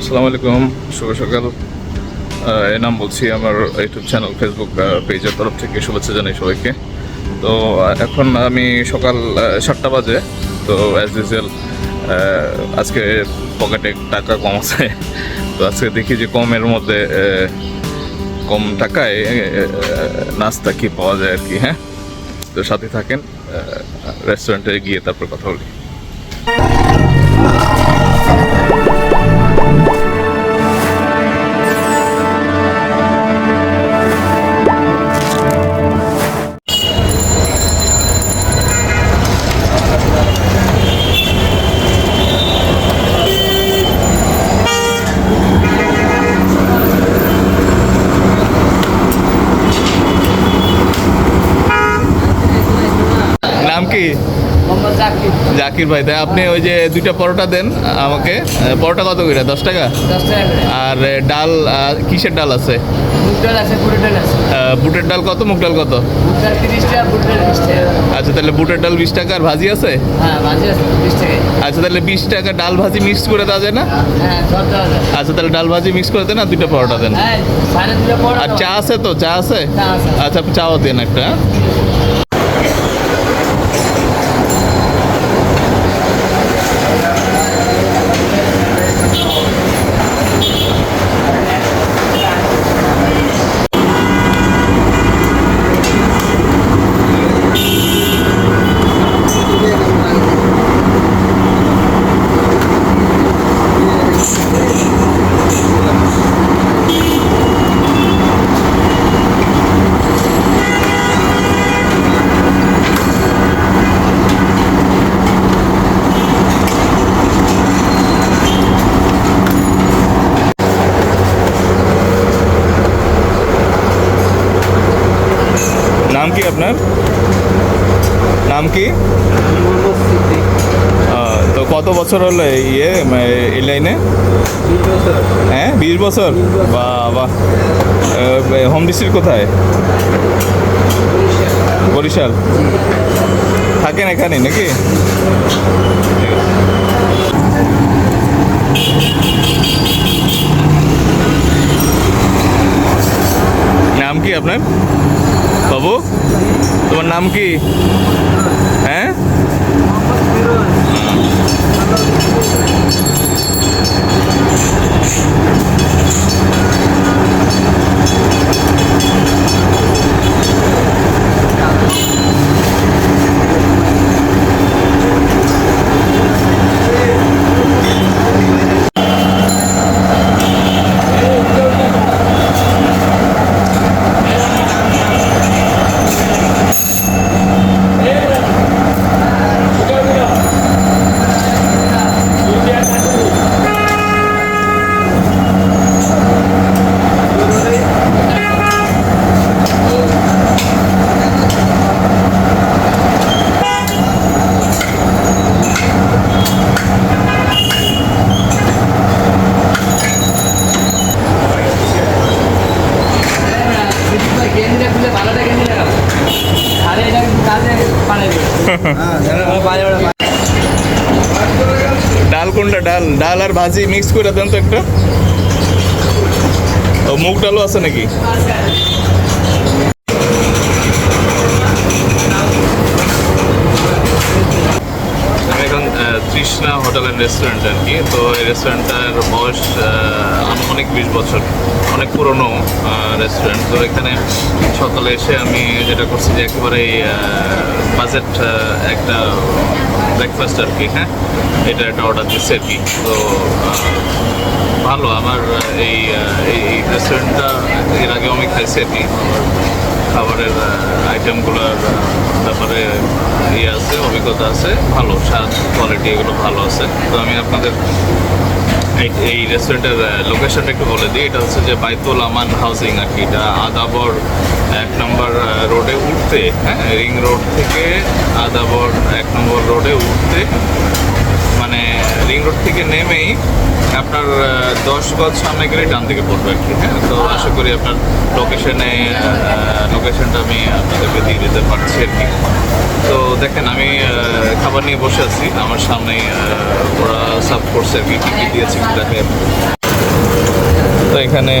আসসালামু আলাইকুম, শুভ সকাল। এই নাম বলছি আমার ইউটিউব চ্যানেল ফেসবুক পেজের তরফ থেকে শুভেচ্ছা জানাই সবাইকে। তো এখন আমি সকাল সাতটা বাজে। তো অ্যাজ ইউজুয়াল আজকে পকেটে টাকা কম আছে। তো, আজকে দেখি যে কমের মধ্যে কম টাকায় নাস্তা কি পাওয়া যায় আর কি হ্যাঁ? তো, সাথে থাকেন রেস্টুরেন্টে গিয়ে তারপর কথা বলি। জাকির ভাই তাই আপনি ওই যে দুইটা পরোটা দেন আমাকে। পরোটা কত করে? দশ টাকা? আর ডাল কিসের ডাল আছে? বুটের ডাল কত মুগ ডাল কত? আচ্ছা তাহলে বুটের ডাল বিশ টাকা আর ভাজি আছে? হ্যাঁ আচ্ছা তাহলে বিশ টাকা ডাল ভাজি মিক্স করে দেওয়া যায় না? হ্যাঁ আচ্ছা তাহলে ডাল ভাজি মিক্স করে দেন আর দুইটা পরোটা দেন। হ্যাঁ আর চা আছে তো? চা আছে? আচ্ছা চাও দেন একটা হ্যাঁ? নাম কি আপনার নাম কি? তো কত বছর হলো ইয়ে এই লাইনে? হ্যাঁ বিশ বছর? বাহ বাহ। হোম ডিস্ট্রিক্ট কোথায়? বরিশাল। থাকেন এখানে নাকি? নাম কি আপনার? বাবু? তোমার নাম কি? হ্যাঁ? গেঞ্জিটা ডাল আর ভাজি মিক্স করে দেন তো একটা। ও মুগ ডালও আছে নাকি? তৃষ্ণা হোটেল অ্যান্ড রেস্টুরেন্ট আর কি। তো এই রেস্টুরেন্টটার বয়স আনুমানিক বিশ বছর, অনেক পুরনো রেস্টুরেন্ট তো এখানে সকালে এসে আমি যেটা করছি যে একেবারে বাজেট একটা ব্রেকফাস্ট আর কি হ্যাঁ? এটা একটা অর্ডার দিচ্ছে আর কি। তো ভালো। আমার এই এই রেস্টুরেন্টটা এর আগে আমি খাইছি আর কি। খাবারের আইটেমগুলোর ব্যাপারে ইয়ে আছে, অভিজ্ঞতা আছে, ভালো, স্বাদ কোয়ালিটি এগুলো ভালো আছে। তো আমি আপনাদের এই রেস্টুরেন্টের লোকেশনটা একটু বলে দিই। এটা হচ্ছে যে বাইতুল আমান হাউসিং আর কি। এটা আদাবর এক নম্বর রোডে উঠতে হ্যাঁ রিং রোড থেকে আদাবর এক নম্বর রোডে উঠতে মানে রিং রোড থেকে নেমেই আপনার দশ গজ সামনে গেলে ডান দিকে পড়বে আর কি হ্যাঁ? তো আশা করি আপনার লোকেশনে লোকেশনটা আমি আপনাদেরকে দিয়ে দিতে পারছি আর কি। তো দেখেন আমি খাবার নিয়ে বসে আছি। আমার সামনেই আহ, ওরা সার্ভ করছে আর কি কী কী দিয়েছে দেখেন তো এখানে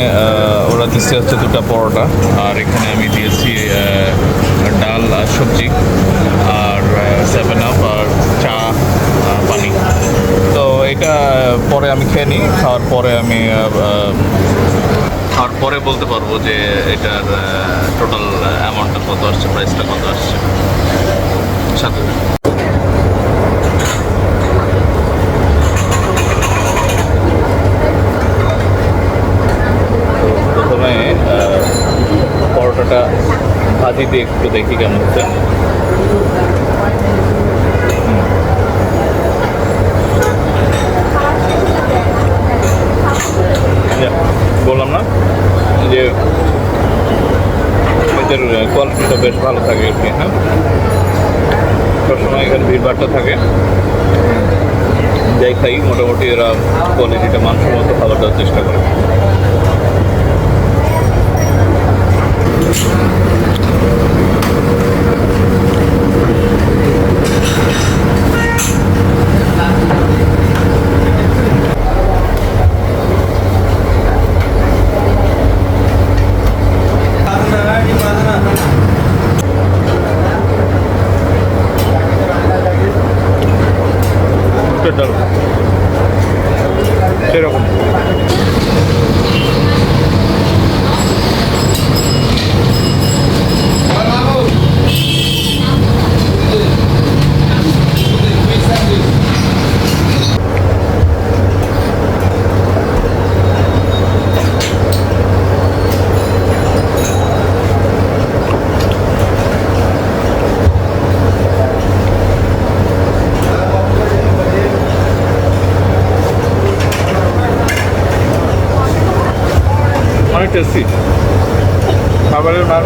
ওরা দিচ্ছে হচ্ছে দুটা পরোটা আর এখানে আমি দিয়েছি ডাল আর সবজি আর সেভেন আপ আর চা আর পানি। এটা পরে আমি খেয়ে নিই, খাওয়ার পরে আমি খাওয়ার পরে বলতে পারব যে এটার টোটাল অ্যামাউন্টটা কত আসছে প্রাইসটা কত আসছে। সাথে। প্রথমে পরোটাটা ভাজি দিয়ে একটু দেখি কেমন হচ্ছে। বললাম না, যে এদের কোয়ালিটিটা বেশ ভালো থাকে আর কি হ্যাঁ? সবসময় এখানে ভিড়ভাড়টা থাকে। যাই খাই মোটামুটি এরা কোয়ালিটিটা মানসম্মত খাবার দেওয়ার চেষ্টা করে বুটের ডাল সেরকম অনেক টেস্টি খাবারের মান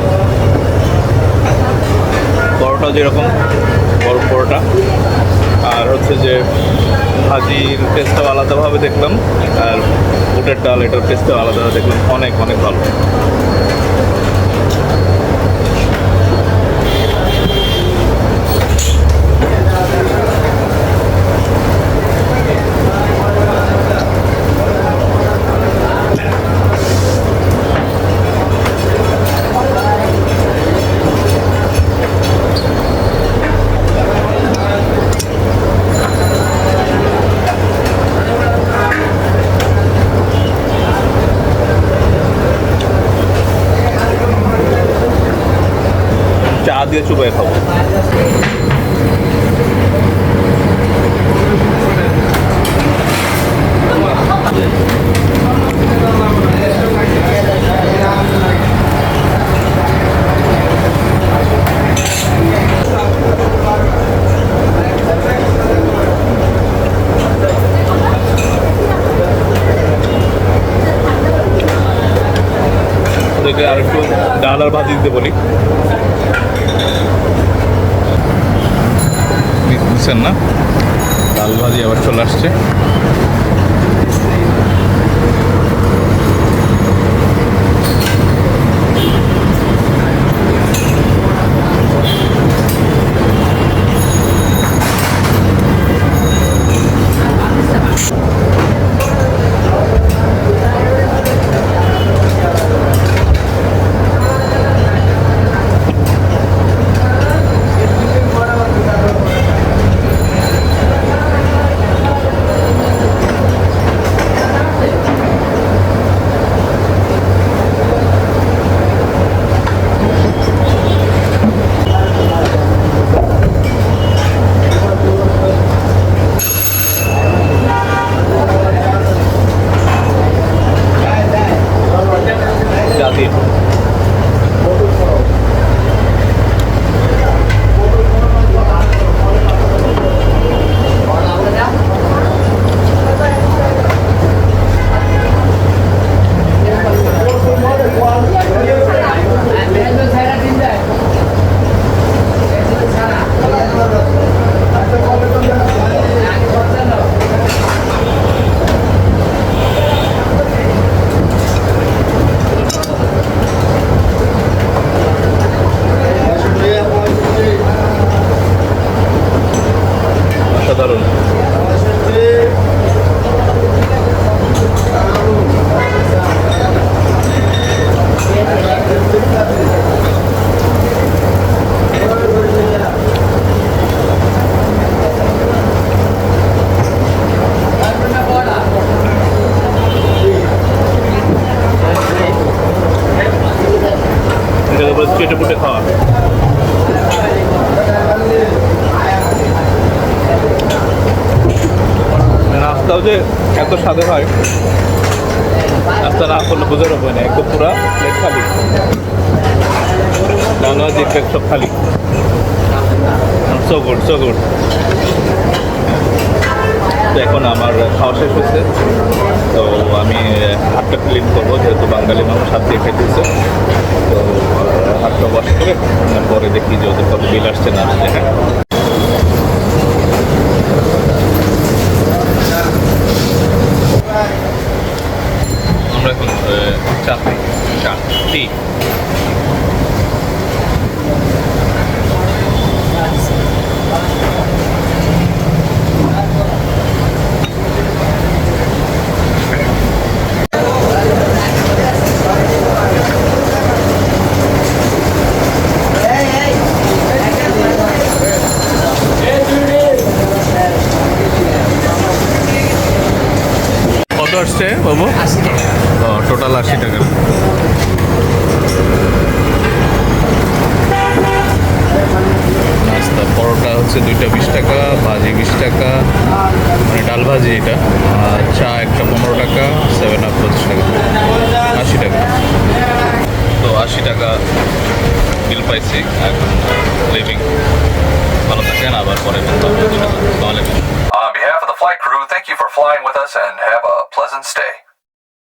পরোটা যেরকম বড় পরোটা। আর হচ্ছে যে ভাজির টেস্টটাও আলাদাভাবে দেখলাম, আর বুটের ডাল এটার টেস্টটাও আলাদাভাবে দেখলাম। অনেক অনেক ভালো। দিয়ে চুবাই খাব। আর একটু ডাল আর ভাজি দিতে বলি। বুঝছেন না। ডাল ভাজি আবার চলে আসছে। রাস্তা না করলে বোঝার উপায় নেই একদম পুরা প্লেট খালি। ভাজি প্লেট সব খালি। সো গুড সো গুড তো এখন আমার খাওয়া শেষ হয়েছে। তো আমি হাতটা ক্লিন করব, যেহেতু বাঙালি মানুষ হাত দিয়ে খাইতেছে তো হাতটা ওয়াশ করে পরে দেখি যে ওদের কত বিল আসছে না আসছে। হ্যাঁ আমরা এখন আহ, চা খাই চা টি কত আসছে বাবু আশি টাকা টোটাল আশি টাকা নাস্তা পরোটা হচ্ছে দুইটা বিশ টাকা ভাজি বিশ টাকা মানে ডাল ভাজি এটা। আর চা একটা পনেরো টাকা সেভেন আপ পঁচিশ টাকা। আশি টাকা। তো আশি টাকা বিল পাইছি এখন লিভিং ভালো থাকেন আবার পরে On behalf of the flight crew, thank you for flying with us and have a pleasant stay.